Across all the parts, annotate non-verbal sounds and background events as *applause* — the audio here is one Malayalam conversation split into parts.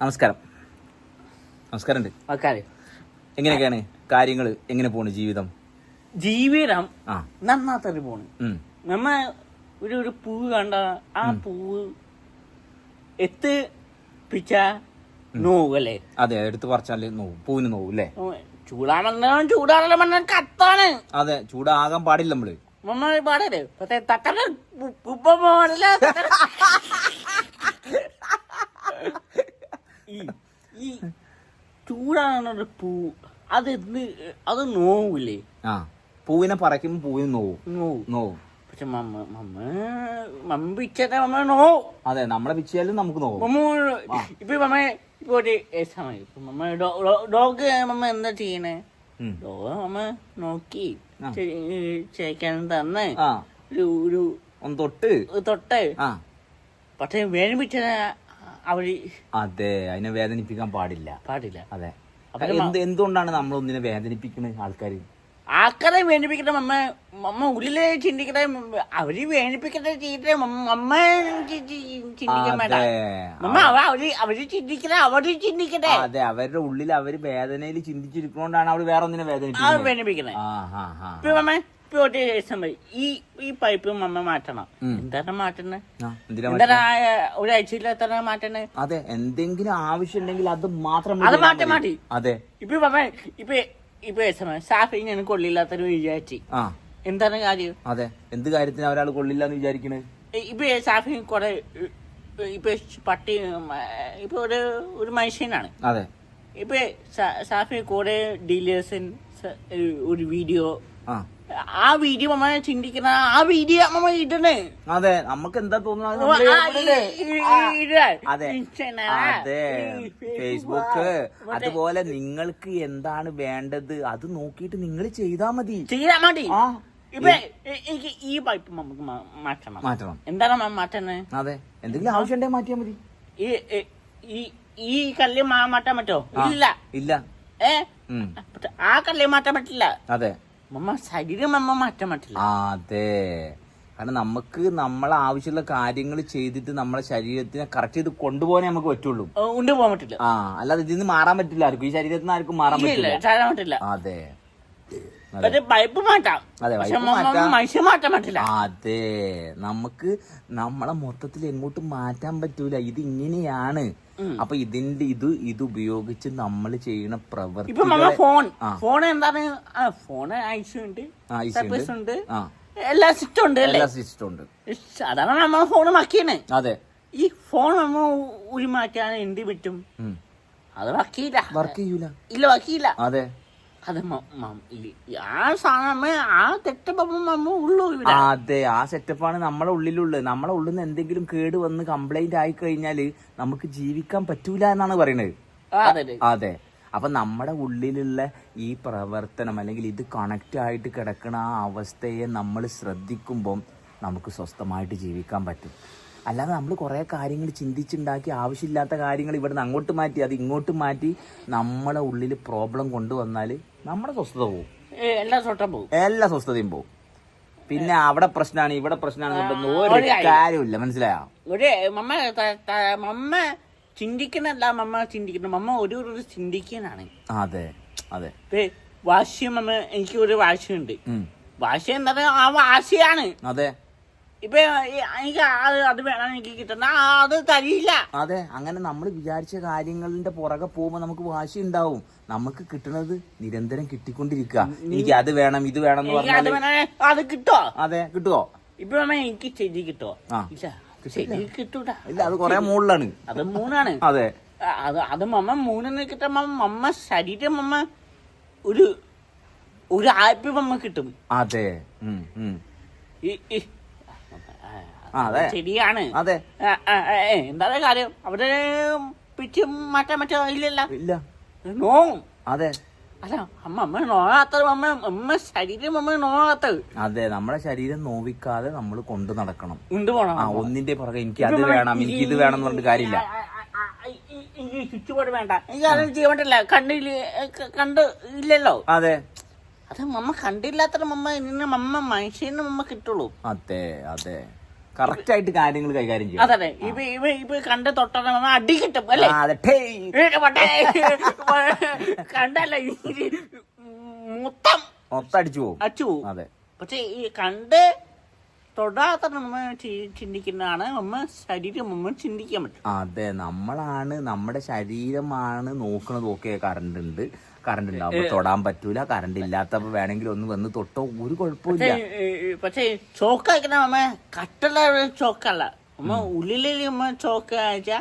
നമസ്കാരം. നമസ്കാരം. എങ്ങനെയൊക്കെയാണ് കാര്യങ്ങൾ എങ്ങനെ പോണു ജീവിതം? ജീവിതം നന്നാത്തറി നന്നാത്തൊരു പോണ്. നമ്മ ഒരു ഒരു പൂവ് കണ്ട ആ പൂവ് എത്ത് പിച്ച നോവല്ലേ? അതെ എടുത്ത് പറിച്ചാൽ നോവും. പൂവിന് നോവും അല്ലേ ചൂടാണെന്നോ ചൂടാണല്ലോ മണ്ണ കത്താണ്. അതെ ചൂടാകാൻ പാടില്ല നമ്മൾ. നമ്മൾ പാടല്ലേ? പക്ഷേ തട്ടല *laughs* ഉപ്പ പോലല്ല ഈ ഈ ചൂടാണൊരു പൂ. അത് എന്ത് അത് നോവില്ലേ ആ പൂവിനെ പറയ്ക്കുമ്പോ പൂവിന് നോവും. നോവ്. നോവും. പക്ഷെ മമ്മ മമ്മ മമ്മ പിച്ചത്തെ മമ്മ നോ അതെ നമ്മളെ പിച്ചയാലും നമുക്ക് നോവും. മമ്മ ഇപ്പൊ മമ്മ ഇപ്പൊ ഒരു സമയം ഇപ്പൊ മമ്മ ഡോഗ് മമ്മ എന്താ ചെയ്യണേ. ഡോഗ് മമ്മ നോക്കി. ചേക്കാൻ തന്ന് ഒരു ഒരു ഒന്ന് തൊട്ട്. തൊട്ട്. പക്ഷെ വേണം അവർ അതെ അതിനെ വേദനിപ്പിക്കാൻ പാടില്ല. പാടില്ല. അതെ. എന്ത് എന്തുകൊണ്ടാണ് നമ്മൾ ഒന്നിനെ വേദനിപ്പിക്കുന്നത് ആൾക്കാർ ആൾക്കാരെ വേദനിപ്പിക്കട്ടെ മമ്മ. മമ്മ ഉള്ളിലെ ചിന്തിക്കട്ടെ അവർ വേദനിപ്പിക്കട്ടെ ചെയ്യട്ടെ മമ്മ. ചിന്തിക്കാൻ വേണ്ട. അതെ മമ്മ അവ അവർ അവർ ചിന്തിക്കട്ടെ അവർ ചിന്തിക്കട്ടെ. അതെ അവരുടെ ഉള്ളിൽ അവർ വേദനയിൽ ചിന്തിച്ചിരിക്കുന്നോണ്ടാണ് അവർ വേറെ ഒന്നിനെ വേദനിപ്പിക്കുന്നത്. ഇപ്പൊ മമ്മ ഇപ്പൊ ശേഷം ഈ ഈ പൈപ്പ് മമ്മ മാറ്റണം. എന്താണ് എന്തിനാ എന്താണ് ഒരാഴ്ചയിൽ എത്ര മാറ്റണേ? അതെ എന്തെങ്കിലും ആവശ്യം ഉണ്ടെങ്കിൽ അത് മാത്രം അത് മാറ്റി മാറ്റി. അതെ. ഇപ്പൊ മമ്മ ഇപ്പൊ ഇപ്പൊ സമയം സാഫി ഞാൻ കൊള്ളില്ലാത്തൊരു വിചാരിച്ചു. എന്താണ് കാര്യം? അതെ. എന്ത് കാര്യത്തിന് ഒരാൾ കൊള്ളില്ല എന്ന് വിചാരിക്കണേ ഇപ്പൊ സാഫി കൊറേ ഇപ്പൊ പട്ടി ഇപ്പൊ ഒരു ഒരു മനുഷ്യനാണ്. അതെ. ഇപ്പൊ സാഫി കുറെ ഡീലേഴ്സിൻ ഒരു വീഡിയോ ആ വീഡിയോ മമ്മ ചിന്തിക്കുന്ന ആ വീഡിയോ മമ്മ ഇടണേ. അതെ നമുക്ക് എന്താ തോന്നുന്നത്? അത്. അതെ ഫേസ്ബുക്ക് അതുപോലെ നിങ്ങൾക്ക് എന്താണ് വേണ്ടത്? അത് നോക്കിയിട്ട് നിങ്ങൾ ചെയ്താ മതി. ചെയ്താ മതി. എനിക്ക് ഈ പൈപ്പ് നമുക്ക് മാറ്റണം. മാറ്റണം. എന്താണ് മാറ്റുന്നത് അതെ എന്തെങ്കിലും ആവശ്യം ഉണ്ടെങ്കിൽ മാറ്റിയാ മതി. ഈ ഈ- കല്ല് മാറ്റാൻ പറ്റോ? ഇല്ല. ഇല്ല. ഏ? ആ കല്ല് മാറ്റാൻ പറ്റില്ല. അതെ. മമ്മ ശരീരം മമ്മ മാറ്റാൻ പറ്റില്ല. ആ, അതെ. കാരണം നമുക്ക് നമ്മളെ ആവശ്യമുള്ള കാര്യങ്ങൾ ചെയ്തിട്ട് നമ്മളെ ശരീരത്തിനെ കറക്റ്റ് ചെയ്ത് കൊണ്ടുപോകാനേ നമുക്ക് പറ്റുള്ളൂ. കൊണ്ടുപോകാൻ ഉണ്ട് പോകാൻ പറ്റില്ല. ആ അല്ലാതെ ഇതിന് മാറാൻ പറ്റില്ല ആർക്കും. ഈ ശരീരത്തിൽ നിന്ന് ആർക്കും മാറാൻ പറ്റില്ല. അതെ. അതെ പൈപ്പ് മാറ്റാം. മാറ്റാൻ പറ്റില്ല. നമുക്ക് നമ്മളെ മൊത്തത്തിൽ എങ്ങോട്ടും മാറ്റാൻ പറ്റൂല. ഇത് ഇങ്ങനെയാണ്. അപ്പൊ ഇതിന്റെ ഇത് ഇത് ഉപയോഗിച്ച് നമ്മൾ ചെയ്യുന്ന ഇപ്പൊ മമ്മ ഫോൺ. ഫോൺ എന്താണ്? ഫോൺ ഐസ് ഉണ്ട് എല്ലാ സിസ്റ്റം ഉണ്ട് എല്ലാ സിസ്റ്റം ഉണ്ട് അതാണ് നമ്മൾ ഫോൺ മക്കിയാണ് അതെ. ഈ ഫോൺ നമ്മൾ ഉരുമാറ്റാൻ എന്ത് പറ്റും. അത് വക്കിയില്ല വർക്ക് ചെയ്യൂല. ഇല്ല വക്കിയില്ല അതെ. അത് ആ ആ ഉള്ളൂ അതെ ആ സെറ്റപ്പാണ് നമ്മളെ ഉള്ളിലുള്ളത്. നമ്മളെ ഉള്ളിൽ നിന്ന് എന്തെങ്കിലും കേട് വന്ന് കംപ്ലൈന്റ് ആയി കഴിഞ്ഞാൽ നമുക്ക് ജീവിക്കാൻ പറ്റൂല എന്നാണ് പറയുന്നത് അതെ അപ്പൊ നമ്മുടെ ഉള്ളിലുള്ള ഈ പ്രവർത്തനം അല്ലെങ്കിൽ ഇത് കണക്റ്റ് ആയിട്ട് കിടക്കുന്ന ആ അവസ്ഥയെ നമ്മൾ ശ്രദ്ധിക്കുമ്പോൾ നമുക്ക് സ്വസ്ഥമായിട്ട് ജീവിക്കാൻ പറ്റും. അല്ലാതെ നമ്മൾ കുറേ കാര്യങ്ങൾ ചിന്തിച്ചുണ്ടാക്കി ആവശ്യമില്ലാത്ത കാര്യങ്ങൾ ഇവിടുന്ന് അങ്ങോട്ട് മാറ്റി അത് ഇങ്ങോട്ട് മാറ്റി നമ്മളെ ഉള്ളിൽ പ്രോബ്ലം കൊണ്ടുവന്നാൽ നമ്മുടെ സ്വസ്ഥത പോകും എല്ലാ സ്വസ്ഥം പോകും എല്ലാ സ്വസ്ഥതയും പോകും പിന്നെ അവിടെ പ്രശ്നമാണ് ഇവിടെ പ്രശ്നമാണ് ഒരു ഒരു കാര്യം. കാര്യമില്ല മനസ്സിലായോ? ഒരു മമ്മ മമ്മ ചിന്തിക്കുന്നല്ല മമ്മ ചിന്തിക്കുന്നു. മമ്മ ഒരു ഒരു ചിന്തിക്കാനാണ് അതെ അതെ. വാശിയും വാശി മമ്മ എനിക്ക് ഒരു വാശിയുണ്ട്. വാശി ആ വാശിയാണ്. അതെ. ഇപ്പൊ എനിക്ക് അത് വേണം എനിക്ക് കിട്ടണം അത് തരില്ല അതെ അങ്ങനെ നമ്മൾ വിചാരിച്ച കാര്യങ്ങളുടെ പുറകെ പോകുമ്പോൾ നമുക്ക് വാശി ഉണ്ടാവും. നമുക്ക് കിട്ടുന്നത് നിരന്തരം കിട്ടിക്കൊണ്ടിരിക്കുക. എനിക്ക് അത് വേണം ഇത് വേണം എന്ന് പറഞ്ഞാൽ അത് കിട്ടോ? അതെ കിട്ടുവോ? ഇപ്പൊ എനിക്ക് ചെടി കിട്ടോ. ഇല്ല ചെടി കിട്ടൂടാ. ഇല്ല അത് കൊറേ മൂളിലാണ് അത് മൂന്നാണ് അതെ. അത് അത് മമ്മ മൂന്നെന്ന് കിട്ടുമ്പോ മമ്മ ശരീരം മമ്മ ഒരു ഒരു ആപ്പി മമ്മ കിട്ടും. അതെ. ശരിയാണ് അതെ. എന്താണ് കാര്യം? അവിടെ പിച്ച് മാറ്റാൻ പറ്റോ? ഇല്ലല്ല. ഇല്ല. നോ അതെ. അല്ല അമ്മ അമ്മ നോക്കാത്തത് അമ്മ അമ്മ ശരീരം അമ്മ നോക്കാത്തത് അതെ നമ്മളെ ശരീരം നോവിക്കാതെ നമ്മൾ കൊണ്ടു നടക്കണം. പോണം. ആ ഒന്നിന്റെ പുറകെ എനിക്ക് അത് വേണം എനിക്ക് ഇത് വേണം എന്ന് പറഞ്ഞിട്ട് കാര്യമില്ല. ചുറ്റുപാട് വേണ്ട. എനിക്ക് ചെയ്യാൻ പറ്റില്ല കണ്ടില്ല കണ്ട് ഇല്ലല്ലോ. അതെ. അത് മമ്മ കണ്ടില്ലാത്ത മമ്മ ഇന്ന് മമ്മ മനുഷ്യന് മമ്മ കിട്ടുള്ളൂ. അതെ അതെ. കറക്റ്റ് ആയിട്ട് കാര്യങ്ങൾ കൈകാര്യം ചെയ്യും അതെ ഇവ കണ്ട് അടി കിട്ടും അല്ലേ. കണ്ടല്ല മൊത്തം മൊത്തം അടിച്ചു പോകും അടിച്ചു പോകും അതെ. പക്ഷെ ഈ കണ്ട് തൊടാത്ത നമ്മ ചി- ചിന്തിക്കുന്നതാണ് നമ്മ ശരീരം നമ്മ ചിന്തിക്കാൻ പറ്റും. അതെ. നമ്മളാണ് നമ്മുടെ ശരീരമാണ് നോക്കണത് ഓക്കെ കറണ്ട് ഉണ്ട്. കറണ്ട് ഉണ്ടാവുമ്പോ തൊടാൻ പറ്റൂല. കറണ്ട് ഇല്ലാത്തപ്പോ വേണമെങ്കിൽ ഒന്ന് വന്ന് തൊട്ടോ ഒരു കുഴപ്പമില്ല പക്ഷേ ചോക്ക് അയക്കുന്ന നമ്മ കട്ടുള്ള ചോക്കല്ല. നമ്മ ഉള്ളിലെ നമ്മ ചോക്ക് അയച്ചാ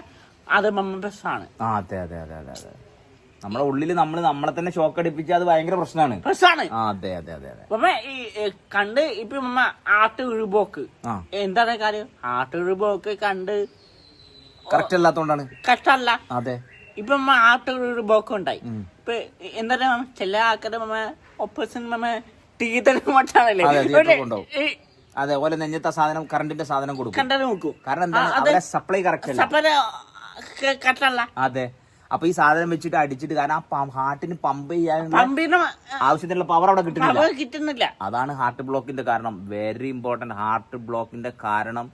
അത് നമ്മ പ്രശ്നമാണ് അതെ അതെ അതെ അതെ അതെ. നമ്മുടെ ഉള്ളിൽ നമ്മൾ നമ്മളെ തന്നെ ഷോക്ക് അടിപ്പിച്ച അത് ഭയങ്കര പ്രശ്നമാണ് പ്രശ്നമാണ് അതെ അതെ അതെ അതെ. ഈ ഏ, കണ്ട് ഇപ്പൊ നമ്മ ആട്ട് ഉഴുപോക്ക് ആ. എന്താണ് കാര്യം? ആട്ട് ഉഴുപോക്ക് കണ്ട് കറക്റ്റ് അല്ലാത്തോണ്ടാണ്. കഷ്ടല്ല അതെ. ഇപ്പൊ നമ്മ ആട്ട് ഉഴുപോക്ക് ഉണ്ടായി. ഉം. ഇപ്പൊ എന്താണ് നമ്മ ചില ആൾക്കാരെ മമ്മ ഓപ്പോസിഷൻ മമ്മ അതേപോലെ മട്ടാണല്ലേ അതെ, theatre ഒരു- കൊണ്ടുപോകും. അതെ നെഞ്ഞത്തെ സാധനം കറണ്ടിന്റെ സാധനം കൊടുക്കും. കണ്ടത് നോക്കൂ. കാരണം എന്താണ്? അവരെ സപ്ലൈ കറക്റ്റ് അല്ല. സപ്പര കട്ടല്ല അതെ. അപ്പൊ ഈ സാധനം വെച്ചിട്ട് അടിച്ചിട്ട് കാരണം ആ ഹാർട്ടിന് പമ്പ് ചെയ്യാൻ ആവശ്യത്തിനുള്ള പവർ അവിടെ കിട്ടുന്നില്ല. കിട്ടുന്നില്ല. അതാണ് ഹാർട്ട് ബ്ലോക്കിന്റെ കാരണം. വെരി ഇമ്പോർട്ടന്റ് ഹാർട്ട് ബ്ലോക്കിന്റെ കാരണം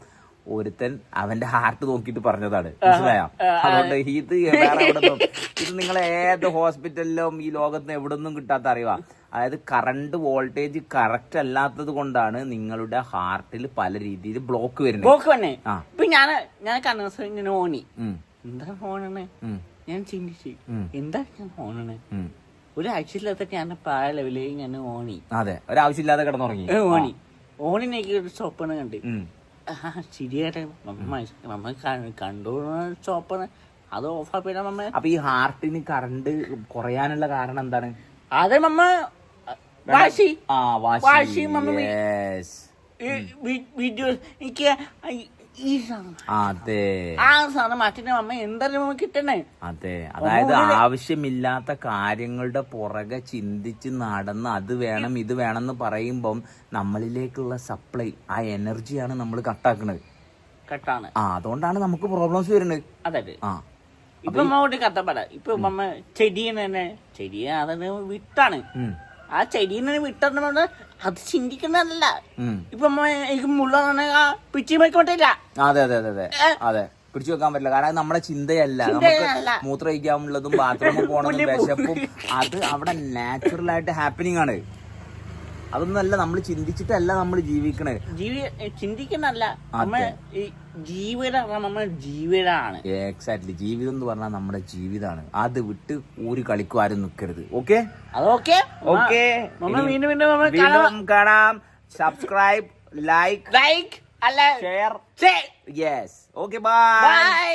ഒരുത്തൻ അവന്റെ ഹാർട്ട് നോക്കിയിട്ട് പറഞ്ഞതാണ്. മനസ്സിലായോ? അതുകൊണ്ട് ഇത് ഇത് നിങ്ങൾ ഏത് ഹോസ്പിറ്റലിലും ഈ ലോകത്ത് എവിടുന്നും കിട്ടാത്ത അറിവാ. അതായത് കറണ്ട് വോൾട്ടേജ് കറക്റ്റ് അല്ലാത്തത് കൊണ്ടാണ് നിങ്ങളുടെ ഹാർട്ടിൽ പല രീതിയിൽ ബ്ലോക്ക് വരുന്നത് ബ്ലോക്ക് തന്നെ ഇപ്പൊ ഞാൻ ഞാൻ കണ്ണു ഇങ്ങനെ ഓണി. ഉം, എന്താ ഫോണണേ? ഞാൻ ചിന്തിച്ചു. എന്താ ഞാൻ ഫോണണേ. ഒരാഴ്ചയില്ലാത്ത ഞാൻ പ്രായ ലെവലിൽ ഞാൻ ഓണി. അതെ ഒരാവശ്യമില്ലാതെ കിടന്നുറങ്ങി. ഓണി. ഓണിനേക്ക് ഒരു ചോപ്പണ് കണ്ട്. ഉം. ആ ശരിയാട്ടെ മമ്മ മമ്മ കണ്ടു ചോപ്പണ്. അത് ഓഫാക്കിയ മമ്മ അപ്പൊ ഈ ഹാർട്ടിന് കറണ്ട് കുറയാനുള്ള കാരണം എന്താണ്? അത് മമ്മ വാശി. വാശി, മമ്മ. വീഡിയോ എനിക്ക് ഈ- അതെ. ആ സാധനം മാറ്റിന്റെ അമ്മ എന്തായാലും കിട്ടണേ. അതെ. അതായത് ആവശ്യമില്ലാത്ത കാര്യങ്ങളുടെ പുറകെ ചിന്തിച്ച് നടന്ന് അത് വേണം ഇത് വേണം എന്ന് പറയുമ്പം നമ്മളിലേക്കുള്ള സപ്ലൈ ആ എനർജിയാണ് നമ്മൾ കട്ടാക്കുന്നത് കട്ടാണ്. ആ അതുകൊണ്ടാണ് നമുക്ക് പ്രോബ്ലംസ് വരുന്നത്. അതെ ആ. ഇപ്പൊ മമ്മ കഥ പറ ഇപ്പൊ ചെടിയെന്ന് ചെടിയെ തന്നെ ചെടിയെ അതിന് വിട്ടാണ് ആ ചെടീനെ വിട്ടതുകൊണ്ട് അത് ചിന്തിക്കുന്നതല്ല. ഇപ്പൊ എനിക്ക് മുള്ള പിച്ചി വെക്കോട്ടില്ല അതെ അതെ അതെ അതെ. അതെ. പിടിച്ചു വെക്കാൻ പറ്റില്ല. കാരണം നമ്മുടെ ചിന്തയല്ല. നമുക്ക് മൂത്രം മൂത്രമൊഴിക്കാനുള്ളതും ബാത്റൂമിൽ പോകണതും വിശപ്പും അത് അവിടെ നാച്ചുറൽ ആയിട്ട് ഹാപ്പനിങ് ആണ്. അതൊന്നല്ല നമ്മൾ ചിന്തിച്ചിട്ടല്ല നമ്മൾ ജീവിക്കണേ ജീവി ചിന്തിക്കുന്നല്ല നമ്മ ഈ ജീവിതം നമ്മ ജീവിതമാണ്. എക്സാക്ട്ലി ജീവിതം എന്ന് പറഞ്ഞാൽ നമ്മുടെ ജീവിതമാണ് അത് വിട്ട് ഊരി കളിക്കും ആരും നിൽക്കരുത് ഓക്കെ അതോക്കെ ഓക്കെ വീണ്ടും വീണ്ടും കാണാം. സബ്സ്ക്രൈബ് ലൈക്ക് ലൈക്ക് അല്ല? Share yes okay bye bye